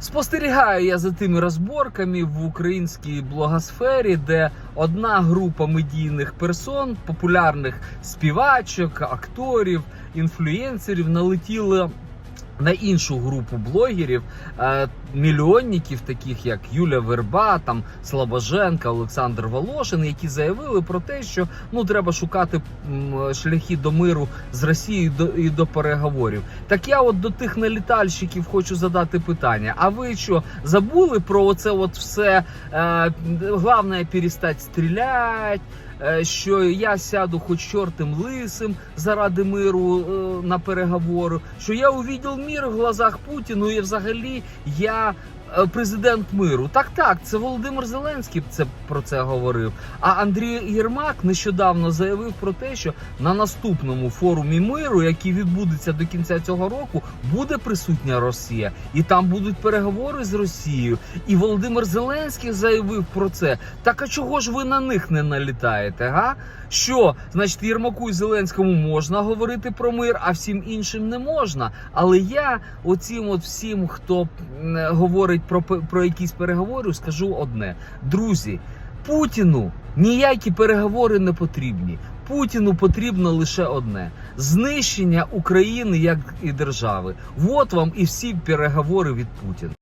Спостерігаю я за тими розборками в українській блогосфері, де одна група медійних персон, популярних співачок, акторів, інфлюєнсерів налетіла на іншу групу блогерів, е, мільйонників, таких як Юля Верба, там Слобоженка, Олександр Волошин, які заявили про те, що ну треба шукати шляхи до миру з Росією до, і до переговорів. Так я от до тих налітальщиків хочу задати питання: а ви що забули про оце от все? Е, головне перестати стріляти. Е, Що я сяду хоч чортим лисим заради миру е, на переговори, що я увіділ мір в глазах Путіну і взагалі я президент миру. Так, так, це Володимир Зеленський це про це говорив. А Андрій Єрмак нещодавно заявив про те, що на наступному форумі миру, який відбудеться до кінця цього року, буде присутня Росія, і там будуть переговори з Росією. І Володимир Зеленський заявив про це. Так а чого ж ви на них не налітаєте? Га? Що, значить, Єрмаку і Зеленському можна говорити про мир, а всім іншим не можна. Але я оцім от всім, хто м, говорить про, про якісь переговори, скажу одне: друзі, Путіну ніякі переговори не потрібні. Путіну потрібно лише одне: знищення України як і держави. От вам і всі переговори від Путіна.